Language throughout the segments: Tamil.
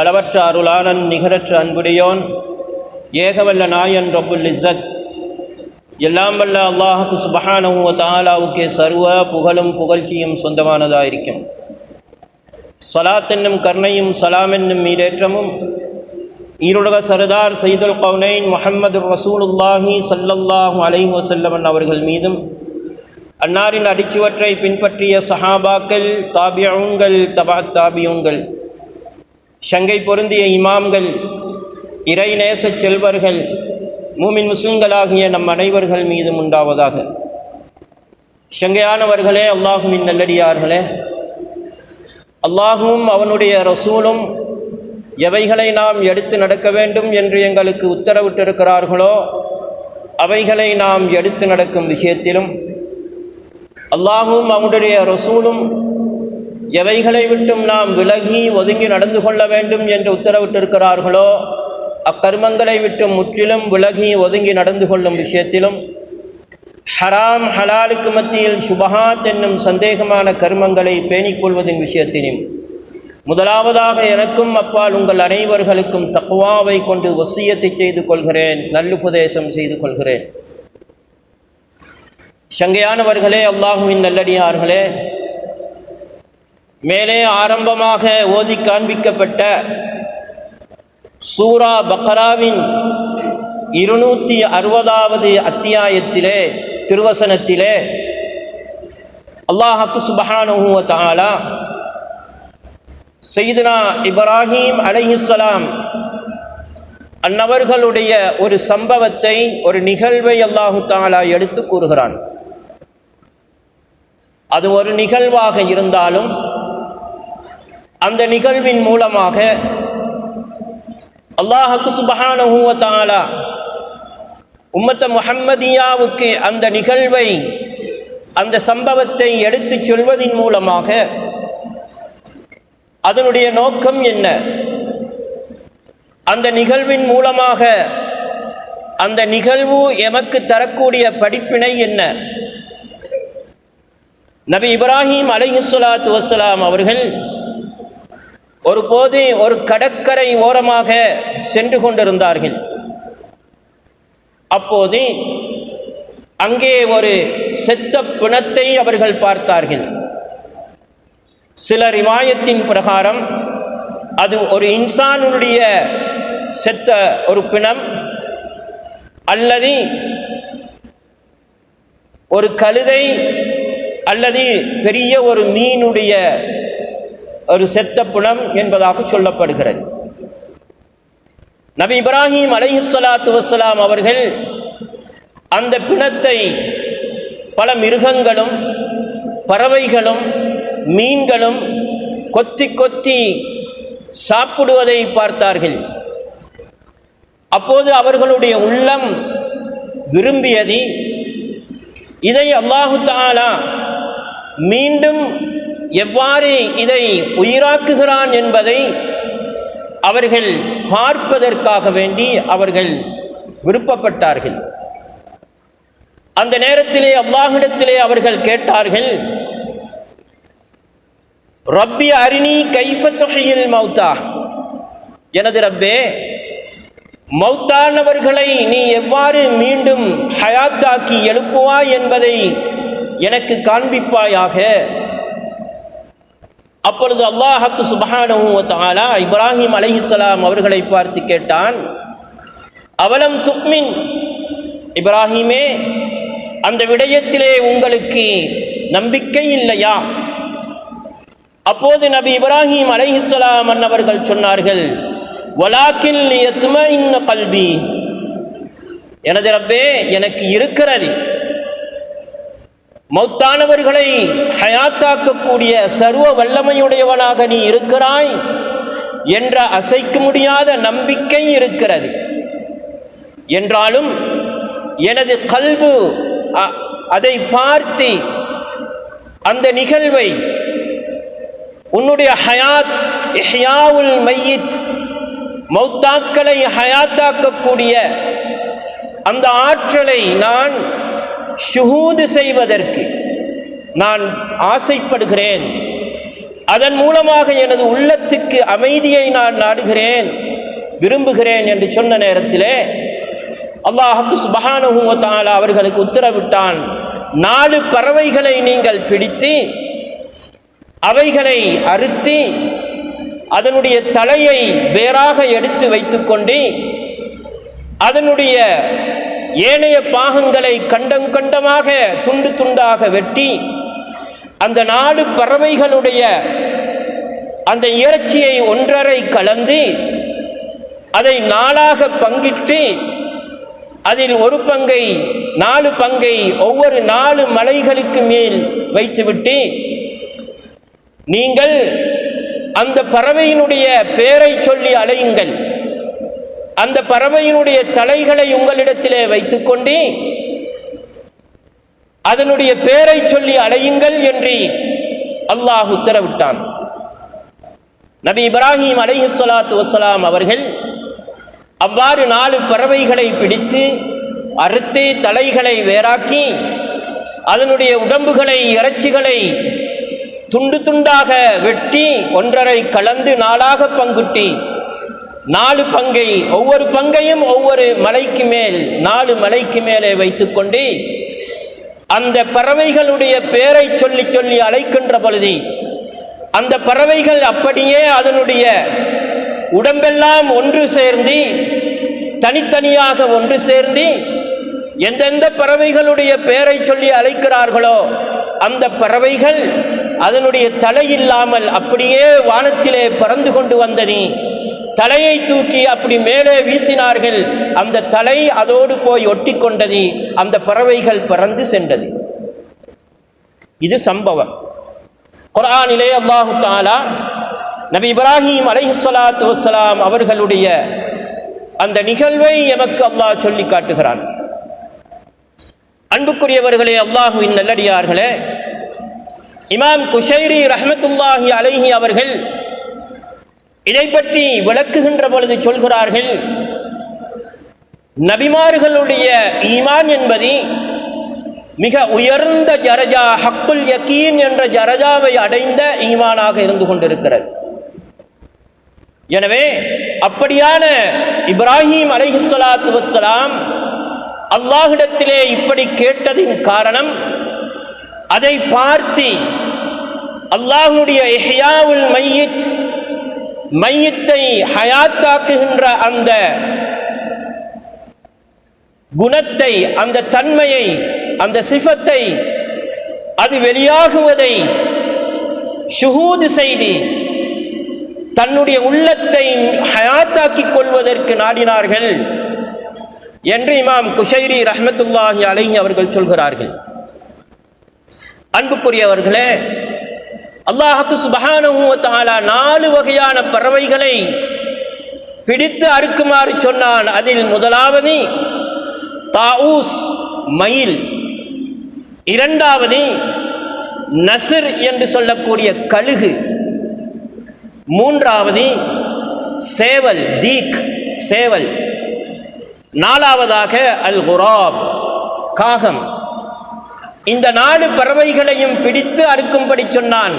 அளவற்ற அருளாளன் நிகரற்ற அன்புடையோன் ஏகவல்ல நாயன் ரபுல் இஸ்ஸத். எல்லாம் வல்ல அல்லாஹுக்கு சுபஹானவும் தாலாவுக்கே சர்வ புகழும் புகழ்ச்சியும் சொந்தமானதாயிருக்கும். சலாத் என்னும் கர்ணையும் சலாம் என்னும் மீடேற்றமும் ஈருலக சரதார் சைதுல் கவுனைன் முஹம்மது ரசூலுல்லாஹி சல்லல்லாஹு அலைஹி வசல்லமன் அவர்கள் மீதும் அன்னாரின் அடிச்சுவற்றை பின்பற்றிய சஹாபாக்கள் தாபியங்கள் தபா தாபியுங்கள் ஷங்கை பொருந்திய இமாம்கள் இறைநேச செல்வர்கள் மூமின் முஸ்லிம்களாகிய நம் அனைவர்கள் மீதும் உண்டாவதாக. ஷங்கையானவர்களே அல்லாஹுவின் நல்லடியார்களே அல்லாஹுவும் அவனுடைய ரசூலும் எவைகளை நாம் எடுத்து நடக்க வேண்டும் என்று எங்களுக்கு உத்தரவிட்டிருக்கிறார்களோ அவைகளை நாம் எடுத்து நடக்கும் விஷயத்திலும் அல்லாஹும் அவனுடைய ரசூலும் எவைகளை விட்டும் நாம் விலகி ஒதுங்கி நடந்து கொள்ள வேண்டும் என்று உத்தரவிட்டிருக்கிறார்களோ அக்கர்மங்களை விட்டும் முற்றிலும் விலகி ஒதுங்கி நடந்து கொள்ளும் விஷயத்திலும் ஹராம் ஹலாலுக்கு மத்தியில் சுபஹாத் என்னும் சந்தேகமான கர்மங்களை பேணிக் கொள்வதின் விஷயத்திலும் முதலாவதாக எனக்கும் அப்பால் உங்கள் அனைவர்களுக்கும் தக்குவாவை கொண்டு வசியத்தை செய்து கொள்கிறேன் நல்லுபதேசம் செய்து கொள்கிறேன். சங்கையானவர்களே அல்லாஹுவின் நல்லடியார்களே மேலே ஆரம்பமாக ஓதி காண்பிக்கப்பட்ட சூரா பக்ராவின் இருநூற்றி அறுபதாவது அத்தியாயத்திலே திருவசனத்திலே அல்லாஹக்கு சுபஹானுவ தாலா செய்துனா இப்ராஹீம் அலைஹிஸ்ஸலாம் அன்னவர்களுடைய ஒரு சம்பவத்தை ஒரு நிகழ்வை அல்லாஹு தாலா எடுத்து கூறுகிறான். அது ஒரு நிகழ்வாக இருந்தாலும் அந்த நிகழ்வின் மூலமாக அல்லாஹக்கு சுபஹானுவத்தாலா உம்மத்த முஹம்மதியாவுக்கு அந்த நிகழ்வை அந்த சம்பவத்தை எடுத்துச் சொல்வதின் மூலமாக அதனுடைய நோக்கம் என்ன? அந்த நிகழ்வின் மூலமாக அந்த நிகழ்வு எமக்கு தரக்கூடிய படிப்பினை என்ன? நபி இப்ராஹிம் அலைஹுசலாத்து வசலாம் அவர்கள் ஒருபோது ஒரு கடற்கரை ஓரமாக சென்று கொண்டிருந்தார்கள். அப்போது அங்கே ஒரு செத்த பிணத்தை அவர்கள் பார்த்தார்கள். சில ரிவாயத்தின் பிரகாரம் அது ஒரு இன்சானுடைய செத்த ஒரு பிணம் அல்லது ஒரு கழுதை அல்லது பெரிய ஒரு மீனுடைய ஒரு செத்த புணம் என்பதாக சொல்லப்படுகிறது. நபி இப்ராஹிம் அலைஹுசலாத்து வசலாம் அவர்கள் அந்த பிணத்தை பல மிருகங்களும் பறவைகளும் மீன்களும் கொத்தி கொத்தி சாப்பிடுவதை பார்த்தார்கள். அப்போது அவர்களுடைய உள்ளம் விரும்பியது இதை அல்லாஹு தாலா மீண்டும் எவ்வாறு இதை உயிராக்குகிறான் என்பதை அவர்கள் பார்ப்பதற்காக வேண்டி அவர்கள் விருப்பப்பட்டார்கள். அந்த நேரத்திலே அல்லாஹிடத்திலே அவர்கள் கேட்டார்கள் ரப்பி அரிணி கைஃபத்தொகையில் மௌத்தா? எனது ரப்பே மௌத்தானவர்களை நீ எவ்வாறு மீண்டும் ஹயாத்தாக்கி எழுப்புவாய் என்பதை எனக்கு காண்பிப்பாயாக? அப்பொழுது அல்லாஹத்து சுபஹானஹூவத்தாலா இப்ராஹிம் அலைஹிஸ்லாம் அவர்களை பார்த்து கேட்டான் அவலம் துக்மின்? இப்ராஹிமே அந்த விடயத்திலே உங்களுக்கு நம்பிக்கை இல்லையா? அப்போது நபி இப்ராஹிம் அலைஹிஸ்லாம் அன்னவர்கள் சொன்னார்கள் வலாக்கில் எத்தும இன்ன கல்வி எனது ரப்பே எனக்கு இருக்கிறது. மௌத்தானவர்களை ஹயாத்தாக்கக்கூடிய சர்வ வல்லமையுடையவனாக நீ இருக்கிறாய் என்ற அசைக்க முடியாத நம்பிக்கை இருக்கிறது. என்றாலும் எனது கல்வு அதை பார்த்து அந்த நிகழ்வை உன்னுடைய ஹயாத் இஹ்யாவுல் மையித் மௌத்தாக்களை ஹயாத்தாக்கக்கூடிய அந்த ஆற்றலை நான் சுகூது செய்வதற்கு நான் ஆசைப்படுகிறேன். அதன் மூலமாக எனது உள்ளத்துக்கு அமைதியை நான் நாடுகிறேன் விரும்புகிறேன் என்று சொன்ன நேரத்திலே அல்லாஹு சுபஹானுவத்தாலா அவர்களுக்கு உத்தரவிட்டான் நாலு பறவைகளை நீங்கள் பிடித்து அவைகளை அறுத்தி அதனுடைய தலையை வேறாக எடுத்து வைத்துக்கொண்டு அதனுடைய ஏனைய பாகங்களை கண்டம் கண்டமாக துண்டு துண்டாக வெட்டி அந்த நாடு பறவைகளுடைய அந்த இறைச்சியை ஒன்றரை கலந்து அதை நாளாக பங்கிட்டு அதில் ஒரு பங்கை நாலு பங்கை ஒவ்வொரு நாலு மலைகளுக்கு மேல் வைத்துவிட்டு நீங்கள் அந்த பறவையினுடைய பெயரை சொல்லி அலையுங்கள். அந்த பறவையினுடைய தலைகளை உங்களிடத்திலே வைத்துக்கொண்டு அதனுடைய பேரை சொல்லி அலையுங்கள் என்று அல்லாஹ் உத்தரவிட்டான். நபி இப்ராஹிம் அலைஹுசலாத்து வசலாம் அவர்கள் அவ்வாறு நாலு பறவைகளை பிடித்து அறுத்து தலைகளை வேறாக்கி அதனுடைய உடம்புகளை இறைச்சிகளை துண்டு துண்டாக வெட்டி ஒன்றரை கலந்து நாளாக பங்குட்டி நாலு பங்கை ஒவ்வொரு பங்கையும் ஒவ்வொரு மலைக்கு மேல் நாலு மலைக்கு மேலே வைத்துக்கொண்டு அந்த பறவைகளுடைய பெயரை சொல்லி சொல்லி அழைக்கின்ற பொழுது அந்த பறவைகள் அப்படியே அதனுடைய உடம்பெல்லாம் ஒன்று சேர்ந்து தனித்தனியாக ஒன்று சேர்ந்து எந்தெந்த பறவைகளுடைய பெயரை சொல்லி அழைக்கிறார்களோ அந்த பறவைகள் அதனுடைய தலை இல்லாமல் அப்படியே வானத்திலே பறந்து கொண்டு வந்தது. தலையை தூக்கி அப்படி மேலே வீசினார்கள். அந்த தலை அதோடு போய் ஒட்டி கொண்டது அந்த பறவைகள் பறந்து சென்றது. இது சம்பவம். குரானிலே அல்லாஹு தாலா நபி இப்ராஹிம் அலைஹுசலாத்து வசலாம் அவர்களுடைய அந்த நிகழ்வை எமக்கு அல்லாஹ் சொல்லி காட்டுகிறான். அன்புக்குரியவர்களே அல்லாஹுவின் நல்லடியார்களே இமாம் குஷைரி ரஹமத்துல்லாஹி அலைஹி அவர்கள் இதை பற்றி விளக்குகின்ற பொழுது சொல்கிறார்கள் நபிமார்களுடைய ஈமான் என்பது மிக உயர்ந்த ஜரஜா ஹக்குல் யக்கீன் என்ற ஜரஜாவை அடைந்த ஈமானாக இருந்து கொண்டிருக்கிறது. எனவே அப்படியான இப்ராஹிம் அலைஹுசலாத்து வசலாம் அல்லாஹிடத்திலே இப்படி கேட்டதின் காரணம் அதை பார்த்து அல்லாஹுடைய எஹ்யாவுல் மையித் மையத்தை ஹயாத்தாக்குகின்ற அந்த குணத்தை அந்த தன்மையை அந்த சிஃபத்தை அது வெளியாகுவதை ஷுகூது செய்து தன்னுடைய உள்ளத்தை ஹயாத்தாக்கிக் கொள்வதற்கு நாடினார்கள் என்று இமாம் குஷைரி ரஹமத்துல்லாஹி அலைஹி அவர்கள் சொல்கிறார்கள். அன்புக்குரியவர்களே அல்லாஹுக்கு சுபஹானுவத்தாலா நாலு வகையான பறவைகளை பிடித்து அறுக்குமாறு சொன்னான். அதில் முதலாவது தாவூஸ் மயில். இரண்டாவது நசிர் என்று சொல்லக்கூடிய கழுகு. மூன்றாவது சேவல் தீக் சேவல். நாலாவதாக அல் குராப் காகம். இந்த நாலு பறவைகளையும் பிடித்து அறுக்கும்படி சொன்னான்.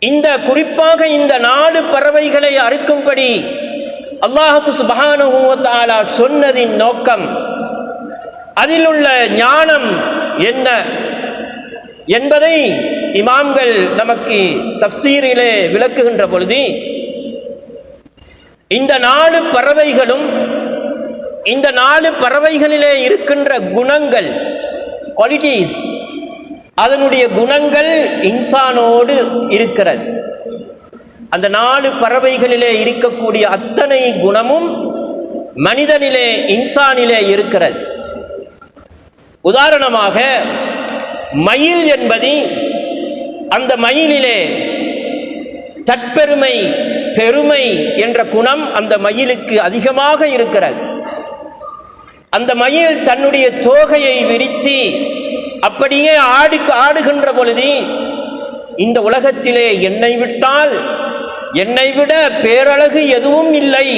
இந்த குறிப்பாக இந்த நாலு பறவைகளை அறுக்கும்படி அல்லாஹுக்கு சுபஹானுவத்தாலா சொன்னதின் நோக்கம் அதில் உள்ள ஞானம் என்ன என்பதை இமாம்கள் நமக்கு தப்சீரிலே விளக்குகின்ற பொழுது இந்த நாலு பறவைகளும் இந்த நாலு பறவைகளிலே இருக்கின்ற குணங்கள் குவாலிட்டிஸ் அதனுடைய குணங்கள் இன்சானோடு இருக்கிறது. அந்த நாலு பறவைகளிலே இருக்கக்கூடிய அத்தனை குணமும் மனிதனிலே இன்சானிலே இருக்கிறது. உதாரணமாக மயில் என்பது அந்த மயிலிலே தற்பெருமை பெருமை என்ற குணம் அந்த மயிலுக்கு அதிகமாக இருக்கிறது. அந்த மயில் தன்னுடைய தோகையை விரித்து அப்படியே ஆடி ஆடுகின்ற பொழுது இந்த உலகத்திலே என்னை விட்டால் என்னை விட பேரழகு எதுவும் இல்லை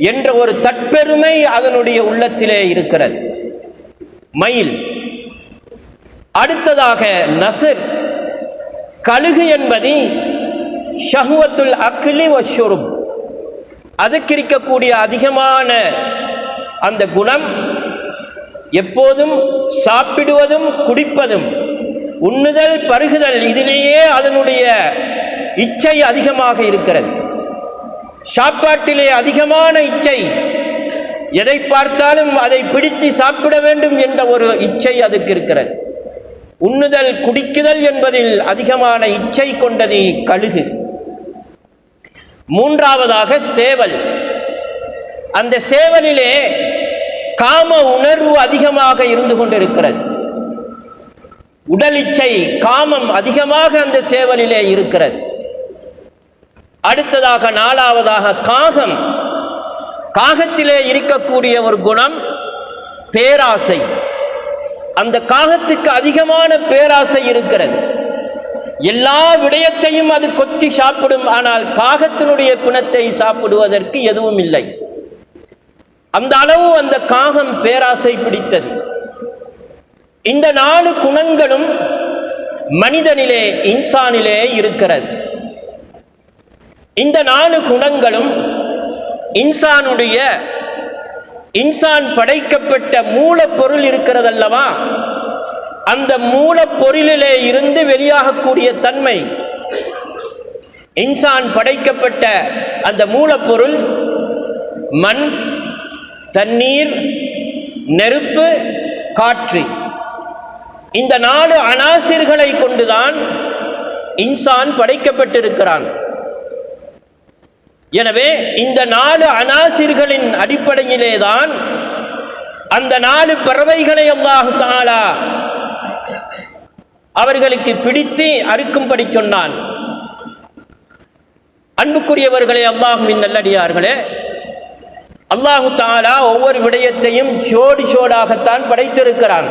என்ற ஒரு தற்பெருமை அதனுடைய உள்ளத்திலே இருக்கிறது. மயில். அடுத்ததாக நசர். கழுகு என்பது ஷஹுவத்துல் அக்லி வஷுரும் அதுக்கு இருக்கக்கூடிய அதிகமான அந்த குணம் எப்போதும் சாப்பிடுவதும் குடிப்பதும் உண்ணுதல் பருகுதல் இதிலேயே அதனுடைய இச்சை அதிகமாக இருக்கிறது. சாப்பாட்டிலே அதிகமான இச்சை எதை பார்த்தாலும் அதை பிடித்து சாப்பிட வேண்டும் என்ற ஒரு இச்சை அதுக்கு இருக்கிறது. உண்ணுதல் குடிக்குதல் என்பதில் அதிகமான இச்சை கொண்டது கழுகு. மூன்றாவதாக சேவல். அந்த சேவலிலே காம உணர்வு அதிகமாக இருந்து கொண்டிருக்கிறது. உடல் இச்சை காமம் அதிகமாக அந்த சேவலிலே இருக்கிறது. அடுத்ததாக நாலாவதாக காகம். காகத்திலே இருக்கக்கூடிய ஒரு குணம் பேராசை. அந்த காகத்துக்கு அதிகமான பேராசை இருக்கிறது. எல்லா விடயத்தையும் அது கொத்தி சாப்பிடும் ஆனால் காகத்தினுடைய பிணத்தை சாப்பிடுவதற்கு எதுவும் இல்லை. அந்த அளவு அந்த காகம் பேராசை பிடித்தது. இந்த நாலு குணங்களும் மனிதனிலே இன்சானிலே இருக்கிறது. இந்த நாலு குணங்களும் இன்சானுடைய இன்சான் படைக்கப்பட்ட மூலப்பொருள் இருக்கிறதல்லவா? அந்த மூலப்பொருளிலே இருந்து வெளியாகக்கூடிய தன்மை இன்சான் படைக்கப்பட்ட அந்த மூலப்பொருள் மண் தண்ணீர் நெருப்பு காற்று. இந்த நாலு அனாசிர்களை கொண்டுதான் இன்சான் படைக்கப்பட்டிருக்கிறான். எனவே இந்த நாலு அனாசிர்களின் அடிப்படையிலேதான் அந்த நாலு பறவைகளை அல்லாஹு தாலா அவர்களுக்கு பிடித்து அறுக்கும்படி சொன்னான். அன்புக்குரியவர்களே அல்லாஹுவின் நல்லடியார்களே அல்லாஹு தாலா ஒவ்வொரு விடயத்தையும் ஜோடி சோடாகத்தான் படைத்திருக்கிறான்.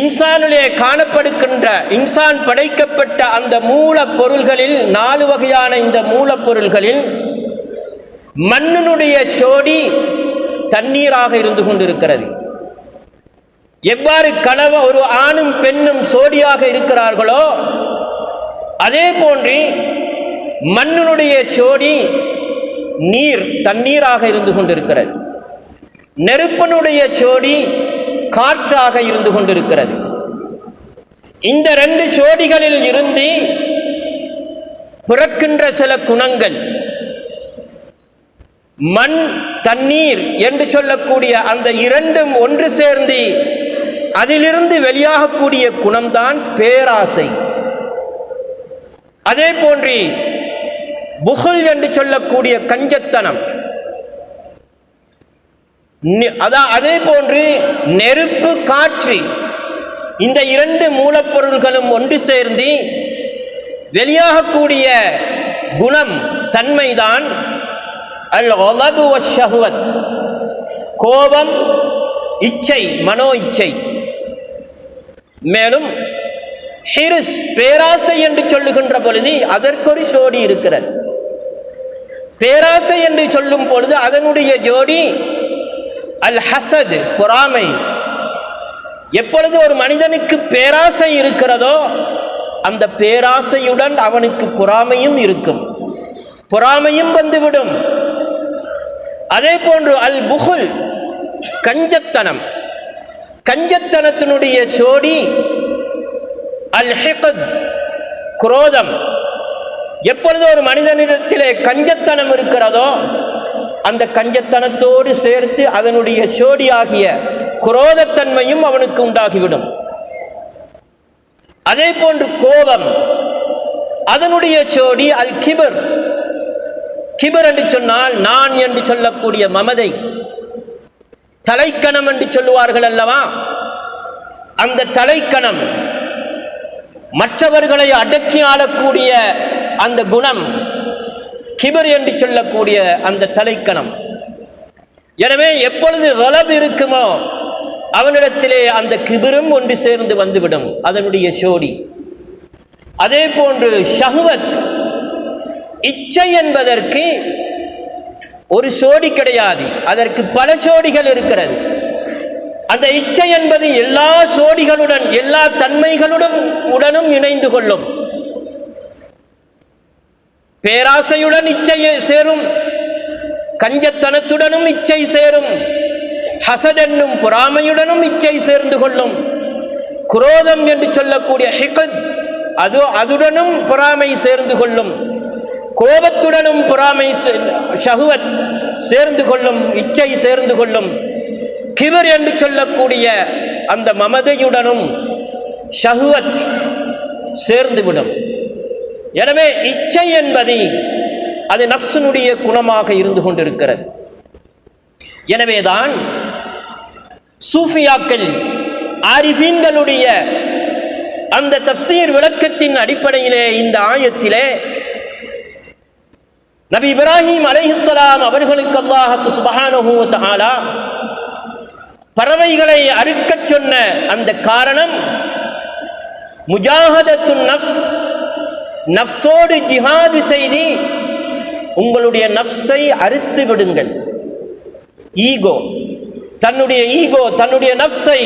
இன்சானிலே காணப்படுகின்ற இன்சான் படைக்கப்பட்ட அந்த மூலப்பொருள்களில் நாலு வகையான இந்த மூலப்பொருள்களில் மண்ணினுடைய சோடி தண்ணீராக இருந்து கொண்டிருக்கிறது. எவ்வாறு கனவு ஒரு ஆணும் பெண்ணும் சோடியாக இருக்கிறார்களோ அதே போன்று மண்ணினுடைய சோடி நீர் தண்ணீராக இருந்து கொண்டிருக்கிறது. நெருப்பனுடைய சோடி காற்றாக இருந்து கொண்டிருக்கிறது. இந்த ரெண்டு சோடிகளில் இருந்து பிறக்கின்ற சில குணங்கள். மண் தண்ணீர் என்று சொல்லக்கூடிய அந்த இரண்டும் ஒன்று சேர்ந்து அதிலிருந்து வெளியாகக்கூடிய குணம்தான் பேராசை. அதே போன்று புகுல் என்று சொல்லக்கூடிய கஞ்சத்தனம். அதான் அதே போன்று நெருப்பு காற்று இந்த இரண்டு மூலப்பொருள்களும் ஒன்று சேர்ந்து வெளியாகக்கூடிய குணம் தன்மைதான் அல் ஒலபு ஷஹுவத் கோபம் இச்சை மனோ இச்சை மேலும் ஹிரிஸ் பேராசை என்று சொல்லுகின்ற பொழுது அதற்கொரு சோடி இருக்கிறது. பேராசை என்று சொல்லும் பொழுது அதனுடைய ஜோடி அல் ஹசத் பொறாமை. எப்பொழுது ஒரு மனிதனுக்கு பேராசை இருக்கிறதோ அந்த பேராசையுடன் அவனுக்கு பொறாமையும் இருக்கும். பொறாமையும் வந்துவிடும். அதே போன்று அல் புகுல் கஞ்சத்தனம். கஞ்சத்தனத்தினுடைய சோடி அல் ஹிகத் குரோதம். எப்பொழுது ஒரு மனிதனிடத்திலே கஞ்சத்தனம் இருக்கிறதோ அந்த கஞ்சத்தனத்தோடு சேர்த்து அதனுடைய சோடியாகிய குரோதத்தன்மையும் அவனுக்கு உண்டாகிவிடும். அதே போன்று கோபம் அதனுடைய சோடி அல் கிபர் கிபர் என்று சொன்னால் நான் என்று சொல்லக்கூடிய மமதை. தலைக்கணம் என்று சொல்லுவார்கள் அல்லவா? அந்த தலைக்கணம் மற்றவர்களை அடக்கி ஆளக்கூடிய அந்த குணம் கிபர் என்று சொல்லக்கூடிய அந்த தலைக்கணம். எனவே எப்பொழுது வளம் இருக்குமோ அவனிடத்திலே அந்த கிபிரும் ஒன்று சேர்ந்து வந்துவிடும் அதனுடைய சோடி அதே போன்று ஷஹ்வத் இச்சை என்பதற்கு ஒரு சோடி கிடையாது அதற்கு பல சோடிகள் இருக்கிறது. அந்த இச்சை என்பது எல்லா சோடிகளுடன் எல்லா தன்மைகளுடன் உடனும் இணைந்து கொள்ளும். பேராசையுடன் இச்சை சேரும் கஞ்சத்தனத்துடனும் இச்சை சேரும் ஹசத் என்னும் பொறாமையுடனும் இச்சை சேர்ந்து கொள்ளும். குரோதம் என்று சொல்லக்கூடிய ஹிகத் அது அதுடனும் பொறாமை சேர்ந்து கொள்ளும். கோபத்துடனும் பொறாமை ஷகுவத் சேர்ந்து கொள்ளும் இச்சை சேர்ந்து கொள்ளும். கிவர் என்று சொல்லக்கூடிய அந்த மமதையுடனும் ஷகுவத் சேர்ந்துவிடும் எனவே இச்சை என்பது அது நப்சனுடைய குணமாக இருந்து கொண்டிருக்கிறது. எனவேதான் சூஃபியாக்கள் ஆரிஃபீன்களுடைய அந்த தப்சீர் விளக்கத்தின் அடிப்படையிலே இந்த ஆயத்திலே நபி இப்ராஹிம் அலைஹிஸ்ஸலாம் அவர்களுக்கு அல்லாஹத்து சுபஹானஹு ஆலா பறவைகளை அறுக்கச் சொன்ன அந்த காரணம் முஜாஹதத்து நஃப்ஸ் நஃப்ஸோடு ஜிஹாது செய்து உங்களுடைய நஃப்ஸை அறுத்து விடுங்கள். ஈகோ தன்னுடைய ஈகோ தன்னுடைய நஃப்ஸை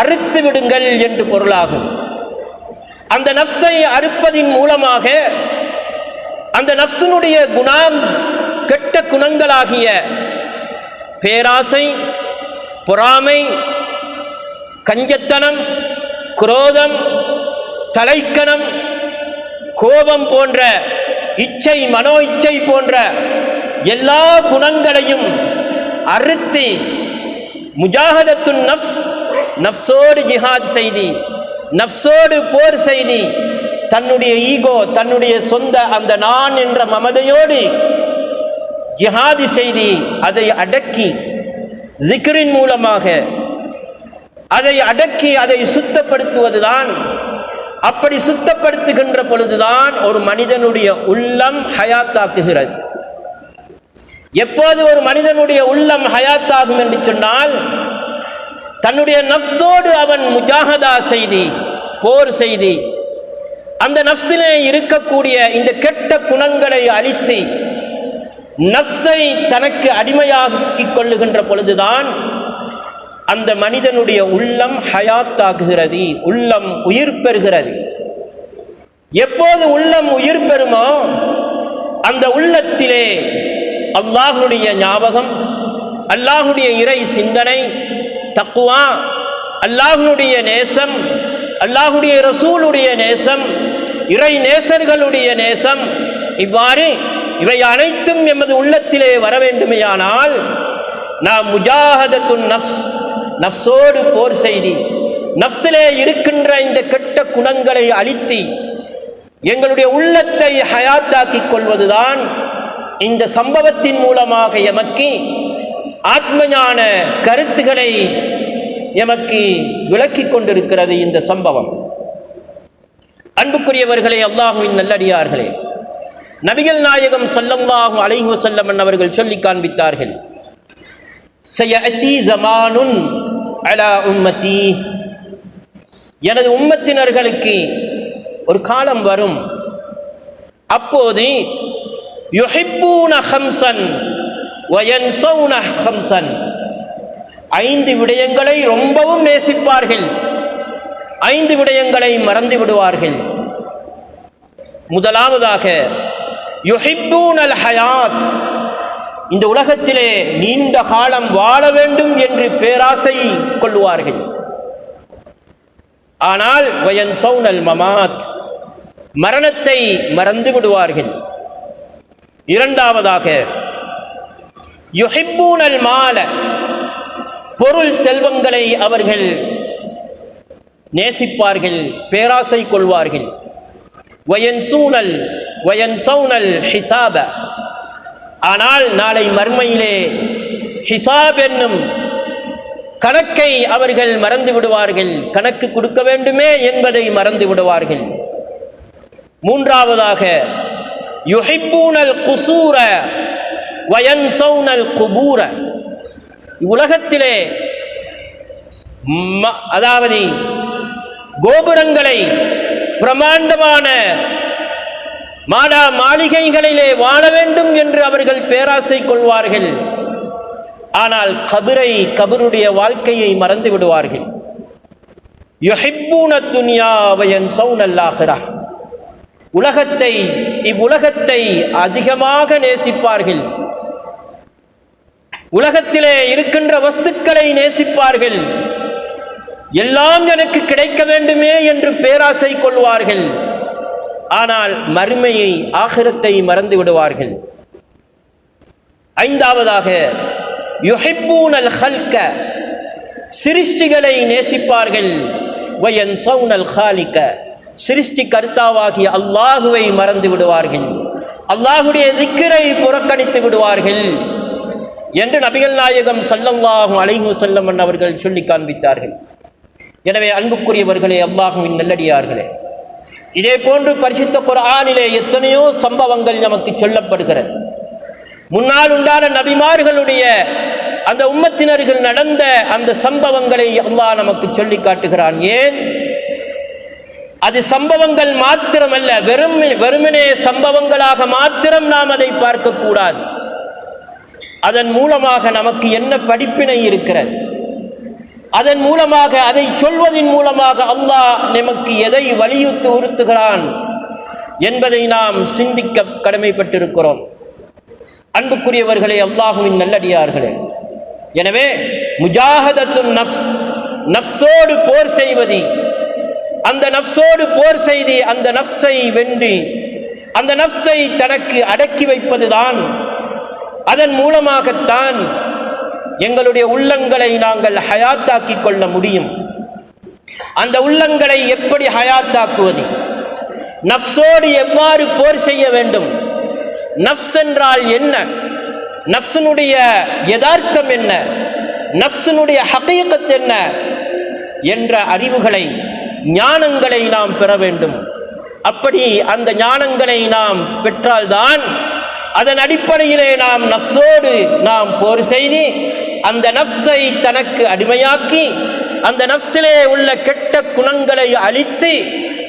அறுத்து விடுங்கள் என்று பொருளாகும். அந்த நஃப்ஸை அறுப்பதின் மூலமாக அந்த நஃப்ஸினுடைய குணம் கெட்ட குணங்களாகிய பேராசை பொறாமை கஞ்சத்தனம் குரோதம் தலைக்கணம் கோபம் போன்ற இச்சை மனோ இச்சை போன்ற எல்லா குணங்களையும் அறுத்தி முஜாகதத்து நஃப்ஸ் நஃப்ஸோடு ஜிஹாத் செய்தி நஃப்ஸோடு போர் செய்தி தன்னுடைய ஈகோ தன்னுடைய சொந்த அந்த நான் என்ற மமதையோடு ஜிஹாதி செய்தி அதை அடக்கி திக்ரின் மூலமாக அதை அடக்கி அதை சுத்தப்படுத்துவதுதான் அப்படி சுத்தப்படுத்துகின்ற பொழுதுதான் ஒரு மனிதனுடைய உள்ளம் ஹயாத்தாக்குகிறது. எப்போது ஒரு மனிதனுடைய உள்ளம் ஹயாத்தாகும் என்று சொன்னால் தன்னுடைய நஃப்ஸோடு அவன் முஜாஹதா செய்தி போர் செய்தி அந்த நஃப்ஸிலே இருக்கக்கூடிய இந்த கெட்ட குணங்களை அழித்து நஃப்ஸை தனக்கு அடிமையாக்கிக் கொள்ளுகின்ற பொழுதுதான் அந்த மனிதனுடைய உள்ளம் ஹயாத்தாகுகிறது உள்ளம் உயிர் பெறுகிறது. எப்போது உள்ளம் உயிர் பெறுமோ அந்த உள்ளத்திலே அல்லாஹுடைய ஞாபகம் அல்லாஹுடைய இறை சிந்தனை தக்குவா அல்லாஹுடைய நேசம் அல்லாஹுடைய ரசூலுடைய நேசம் இறை நேசர்களுடைய நேசம் இவ்வாறு இவை அனைத்தும் எமது உள்ளத்திலே வர வேண்டுமையானால் நாம் முஜாஹதத்துன் நஃப்ஸ் நஃப்ஸோடு போர் செய்தி. நஃப்ஸிலே இருக்கின்ற இந்த கெட்ட குணங்களை அழித்து எங்களுடைய உள்ளத்தை ஹயாத்தாக்கிக் கொள்வதுதான் இந்த சம்பவத்தின் மூலமாக எமக்கு ஆத்மஞான கருத்துக்களை எமக்கு விளக்கி கொண்டிருக்கிறது இந்த சம்பவம். அன்புக்குரியவர்களே அல்லாஹுவின் நல்லடியார்களே நபிகள் நாயகம் ஸல்லல்லாஹு அலைஹி செல்லமன் அவர்கள் சொல்லி காண்பித்தார்கள் சயஅதி ஜமானுன் அலா உம்மதி. எனது உம்மத்தினர்களுக்கு ஒரு காலம் வரும். அப்போது யுஹிப்பூன ஹம்சன் வயன்சௌன ஹம்சன். ஐந்து விடயங்களை ரொம்பவும் நேசிப்பார்கள். ஐந்து விடயங்களை மறந்து விடுவார்கள். முதலாவதாக யுஹிப்பூனல் ஹயாத். இந்த உலகத்திலே நீண்ட காலம் வாழ வேண்டும் என்று பேராசை கொள்வார்கள் ஆனால் வயன் சௌனல் மமாத் மரணத்தை மறந்து விடுவார்கள். இரண்டாவதாக யுஹிப்பூனல் மால பொருள் செல்வங்களை அவர்கள் நேசிப்பார்கள் பேராசை கொள்வார்கள். வயன் சூனல் வயன் சௌனல் ஹிசாப ஆனால் நாளை மர்மையிலே ஹிசாப் என்னும் கணக்கை அவர்கள் மறந்து விடுவார்கள். கணக்கு கொடுக்க வேண்டுமே என்பதை மறந்து விடுவார்கள். மூன்றாவதாக யுஹிப்பூனல் குசூர வயன் சௌனல் குபூர. உலகத்திலே ம- அதாவது கோபுரங்களை பிரமாண்டமான மாடா மாளிகைகளிலே வாழ வேண்டும் என்று அவர்கள் பேராசை கொள்வார்கள். ஆனால் கபிரை கபருடைய வாழ்க்கையை மறந்து விடுவார்கள். யுஹிப்பூன துன்யாவயன் சவுனல்லாகிறா உலகத்தை இவ்வுலகத்தை அதிகமாக நேசிப்பார்கள். உலகத்திலே இருக்கின்ற வஸ்துக்களை நேசிப்பார்கள். எல்லாம் எனக்கு கிடைக்க வேண்டுமே என்று பேராசை கொள்வார்கள். ஆனால் மறுமையை ஆகிரத்தை மறந்து விடுவார்கள். ஐந்தாவதாக யுஹிப்பூனல் ஹல்க சிருஷ்டிகளை நேசிப்பார்கள். வயன் சவுனல் ஹாலிக்க சிருஷ்டி கர்த்தாவாகிய அல்லாஹுவை மறந்து விடுவார்கள். அல்லாஹுடைய திக்கிரை புறக்கணித்து விடுவார்கள் என்று நபிகள் நாயகம் சல்லல்லாஹும் அலைஹு செல்லம் அவர்கள் சொல்லி காண்பித்தார்கள். எனவே அன்புக்குரியவர்களே அல்லாஹுவின் நல்லடியார்களே இதே போன்று பரிசுத்த குரானிலே எத்தனையோ சம்பவங்கள் நமக்கு சொல்லப்படுகிறது. முன்னால் உண்டான நபிமார்களுடைய அந்த உம்மத்தினர்கள் நடந்த அந்த சம்பவங்களை அல்லாஹ் நமக்கு சொல்லி காட்டுகிறான். ஏன்? அது சம்பவங்கள் மாத்திரமல்ல வெறும் வெறுமனே சம்பவங்களாக மாத்திரம் நாம் அதை பார்க்கக்கூடாது. அதன் மூலமாக நமக்கு என்ன படிப்பினை இருக்கிறது? அதன் மூலமாக அதை சொல்வதன் மூலமாக அல்லாஹ் நமக்கு எதை வலியுறுத்து உறுத்துகிறான் என்பதை நாம் சிந்திக்க கடமைப்பட்டிருக்கிறோம். அன்புக்குரியவர்களே அல்லாஹுவின் நல்லடியார்களே. எனவே முஜாகதத்து நஃப்ஸ் நஃப்ஸோடு போர் செய்வது அந்த நஃப்ஸோடு போர் செய்து அந்த நஃப்ஸை வென்று அந்த நஃப்ஸை தனக்கு அடக்கி வைப்பதுதான் அதன் மூலமாகத்தான் எங்களுடைய உள்ளங்களை நாங்கள் ஹயாத்தாக்கி கொள்ள முடியும். அந்த உள்ளங்களை எப்படி ஹயாத்தாக்குவது? நஃப்ஸோடு எவ்வாறு போர் செய்ய வேண்டும்? நஃப்ஸ் என்றால் என்ன? நப்சனுடைய யதார்த்தம் என்ன? நப்சனுடைய ஹகீகத் என்ன? என்ற அறிவுகளை ஞானங்களை நாம் பெற வேண்டும். அப்படி அந்த ஞானங்களை நாம் பெற்றால்தான் அதன் அடிப்படையிலே நாம் நஃப்ஸோடு நாம் போர் செய்து அந்த நஃப்ஸை தனக்கு அடிமையாக்கி அந்த நஃப்ஸிலே உள்ள கெட்ட குணங்களை அழித்து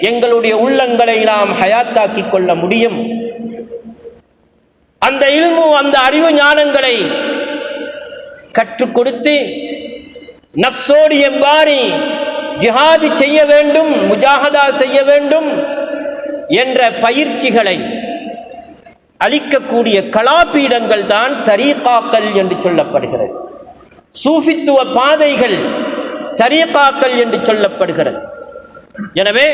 எங்களுடைய உள்ளங்களை நாம் ஹயாத்தாக்கி கொள்ள முடியும். அந்த இல்மு அந்த அறிவு ஞானங்களை கற்றுக் கொடுத்து நஃப்ஸோடு எவ்வாறு ஜிஹாது செய்ய வேண்டும் முஜாஹதா செய்ய வேண்டும் என்ற பயிற்சிகளை அளிக்கக்கூடிய கலாபீடங்கள் தான் தரீகாக்கள் என்று சொல்லப்படுகிறது. சூஃபித்துவ பாதைகள் தரியக்காக்கள் என்று சொல்லப்படுகிறது. எனவே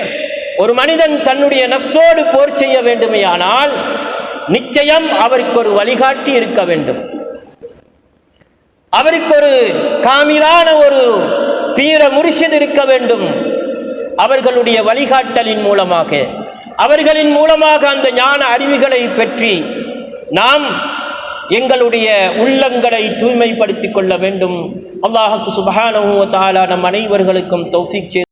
ஒரு மனிதன் தன்னுடைய நஃப்ஸோடு போர் செய்ய வேண்டுமையானால் நிச்சயம் அவருக்கு ஒரு வழிகாட்டி இருக்க வேண்டும். அவருக்கு ஒரு காமிலான ஒரு பீர முர்ஷித் இருக்க வேண்டும். அவர்களுடைய வழிகாட்டலின் மூலமாக. அவர்களின் மூலமாக அந்த ஞான அறிவுகளை பற்றி நாம் எங்களுடைய உள்ளங்களை தூய்மைப்படுத்திக் கொள்ள வேண்டும். அல்லாஹுக்கு சுபஹானஹு வ நம் அனைவர்களுக்கும் தௌஃபிக் செய்து